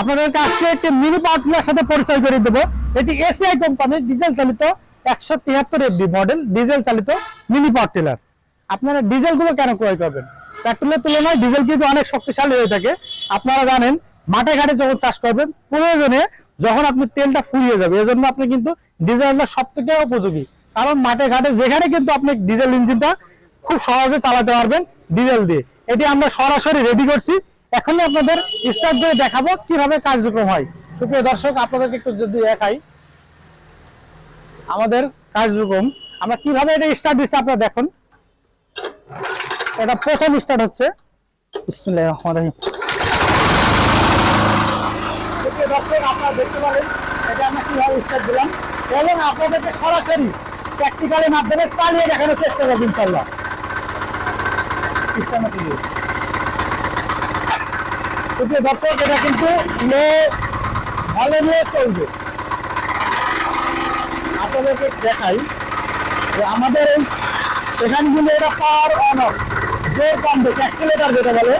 আপনাদেরকে আজকে একটি মিনি পাওয়ার সাথে পরিচয় করে দেবো। এটি এসিআই কোম্পানির ডিজেল চালিত একশো তিয়াত্তর এফডি মডেল ডিজেল চালিত মিনি পাওয়ার টিলার আপনারা ডিজেলগুলো কেন ক্রয় করবেন? পেট্রোলের তুলনায় ডিজেল কিন্তু অনেক শক্তিশালী হয়ে থাকে। আপনারা জানেন, মাঠে ঘাটে যখন চাষ করবেন, প্রয়োজনে যখন আপনি তেলটা ফুরিয়ে যাবে, এজন্য আপনি কিন্তু ডিজেলটা সব থেকে উপযোগী। কারণ মাঠে ঘাটে যেখানে কিন্তু আপনি ডিজেল ইঞ্জিনটা খুব সহজে চালাতে পারবেন ডিজেল দিয়ে। এটি আমরা সরাসরি রেডি করছি। এখনই আপনাদের স্টার্ট দিয়ে দেখাবো কীভাবে কার্যক্রম হয়। সুপ্রিয় দর্শক, আপনাদেরকে একটু যদি দেখাই আমাদের কার্যক্রম। আমরা কীভাবে এটা স্টার্ট দিচ্ছি আপনারা দেখুন। এটা প্রথম স্টার্ট হচ্ছে। দর্শক, আপনারা দেখতে পারেন, এটা আমরা কীভাবে স্টার্ট দিলাম। এবং আপনাদেরকে সরাসরি প্র্যাকটিক্যালের মাধ্যমে চালিয়ে দেখানোর চেষ্টা করবেন ইনশাল্লাহ সিস্টেমে সুপ্রিয় দর্শক এটা কিন্তু লো ভালো নিয়ে চলবে। আপনাদেরকে দেখাই যে আমাদের এই এখানে কিন্তু এটা পাওয়ার অন অফ জোর কম বেশি অ্যাক্সিলেটার যেটা বলে।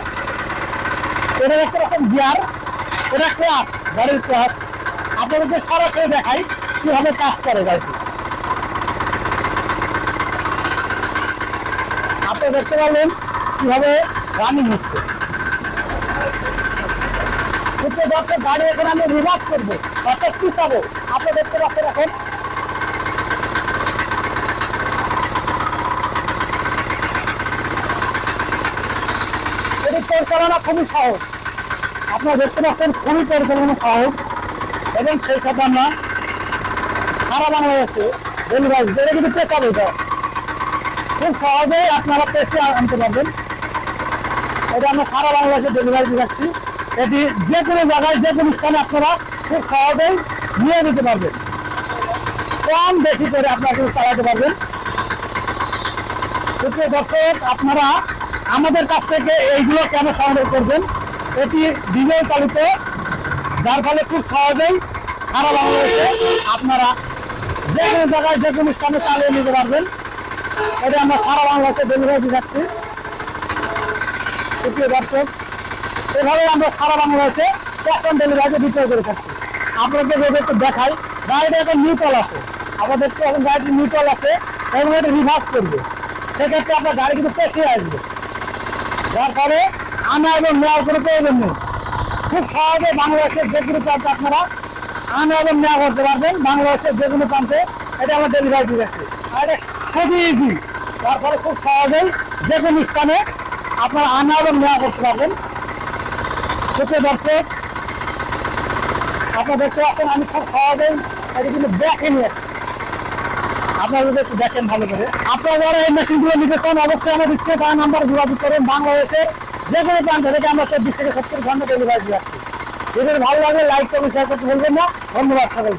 এটা একটা রকম গিয়ার এটা ক্লাস গাড়ির ক্লাস আপনাদেরকে সরাসরি দেখাই কীভাবে কাজ করে গাড়িটি। আপনি দেখতে পারলেন কীভাবে রানিং হচ্ছে। কিন্তু দর্শক গাড়ি আমি রিভার্স করব। অর্থাৎ দেখতে পাচ্ছেন পরিচালনা খুবই সহজ। আপনারা দেখতে পাচ্ছেন, খুবই পরিচালনা সহজ। এবং সেই সাথে আমরা সারা বাংলাদেশে ডেলিভারি এটা কিন্তু পেশা এটা। খুব সহজেই আপনারা পেশে আনতে পারবেন। এটা আমরা সারা বাংলাদেশে ডেলিভারি দিয়ে যাচ্ছি। এটি যে কোনো জায়গায়, যে কোনো স্থানে আপনারা খুব সহজেই নিয়ে নিতে পারবেন। কম বেশি করে আপনারা কিন্তু চালাতে পারবেন। সুপ্রিয় দর্শক, আপনারা আমাদের কাছ থেকে এইগুলো কেন সংগ্রহ করবেন? এটি ডিজেল চালিত, যার ফলে খুব সহজেই সারা বাংলাদেশে আপনারা যে কোনো জায়গায়, যে কোনো স্থানে চালিয়ে নিতে পারবেন। এটা আমরা সারা বাংলাদেশে ডেলিভারি দিয়ে যাচ্ছি। সুপ্রিয় দর্শক এভাবে আমরা সারা বাংলাদেশে ক্যাশ অন ডেলিভারিতে বিক্রয় করে থাকি। আপনাদের একটু দেখাই গাড়িটা এখন নিউট্রাল আছে। আমাদের এখন গাড়িটি নিউট্রাল আছে, এবং এটা রিভার্স করবে। সেক্ষেত্রে আপনার গাড়ি কিন্তু পেছে আসবে। যার ফলে আনা এবং নেওয়ার কোনো প্রয়োজন নেই। খুব সহজে বাংলাদেশের যে কোনো প্রান্তে আপনারা আনা এবং নেওয়া করতে পারবেন। বাংলাদেশের যে কোনো প্রান্তে এটা আমরা ডেলিভারি দিয়ে যাচ্ছি আর খুবই ইজি ফলে খুব সহজেই যে কোনো স্থানে আপনারা আনা এবং নেওয়া করতে পারবেন। দর্শক আপনারা দেখতে পাচ্ছেন আমি খুব খাওয়া দেন এটা কিন্তু দেখে নিয়ে আপনারা যদি একটু দেখেন ভালো করে। আপনারা এই মেশিনগুলো নিতে চান, অবশ্যই আমার স্ক্রিনে তার নাম্বার যোগাযোগ করেন। বাংলাদেশে যে কোনো প্রান্ত থেকে আমরা চব্বিশ থেকে সত্তর ঘণ্টা ডেলিভারি দিয়ে আসছি। যদি ভালো লাগলে লাইক করবেন শেয়ার করতে বলবেন না। ধন্যবাদ সবাই